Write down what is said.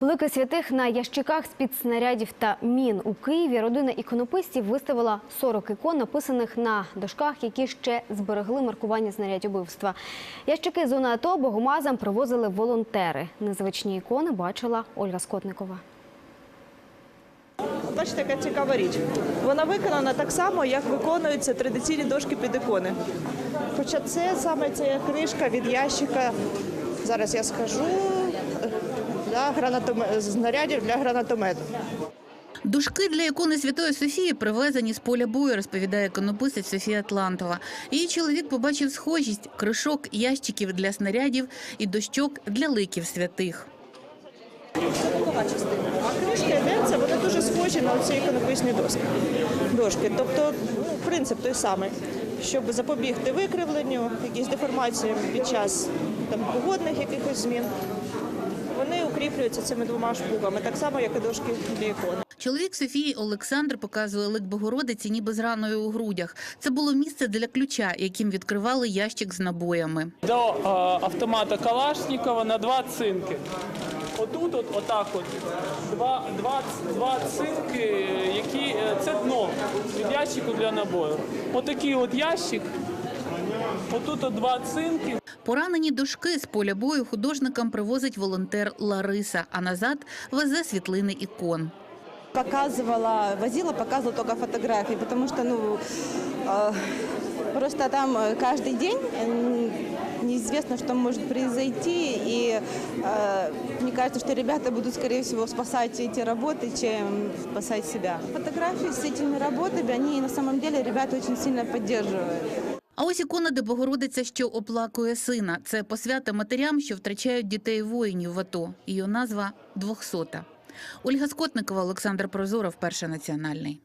Великих святих на ящиках з-під снарядів та мін у Києві родина іконописців виставила 40 ікон, написаних на дошках, які ще зберегли маркування знарядь убивства. Ящики зони АТО богомазам привозили волонтери. Незвичні ікони бачила Ольга Скотникова. Бачите, яка цікава річ. Вона виконана так само, як виконуються традиційні дошки під ікони. Хоча це саме ця кришка від ящика, зараз я скажу, для гранатоме... знарядів для гранатомету. Дужки для ікони Святої Софії привезені з поля бою, розповідає іконописець Софія Атлантова. Її чоловік побачив схожість кришок, ящиків для снарядів і дощок для ликів святих. Бокова частина. А кришка йде, це вони дуже схожі на ці іконописні доски. дошки. Тобто ну, принцип той самий, щоб запобігти викривленню, якісь деформаціям під час там, погодних якихось змін. Вони цими двома шпугами, так само, як і дошки для ікони. Чоловік Софії Олександр показує лик Богородиці ніби з раною у грудях. Це було місце для ключа, яким відкривали ящик з набоями. До е, автомата Калашникова на два цинки. Отут, от, отак от, два, два, два цинки, які е, це дно від ящику для набою. Отакий от ящик, отут от два цинки. Поранені дошки з поля бою художникам привозить волонтер Лариса, а назад везе світлини ікон. показывала, возила, показывала только фотографии, потому что, ну, э, просто там э, каждый день э, неизвестно, что может произойти, и э, мне кажется, что ребята будут, скорее всего, спасать эти работы, чем спасать себя. Фотографии с этими работами, они на самом деле ребята очень сильно поддерживают. А ось ікона, де Богородиця, що оплакує сина. Це посвята матерям, що втрачають дітей воїнів в АТО. Її назва двохсота. Ольга Скотникова, Олександр Прозоров, перший національний.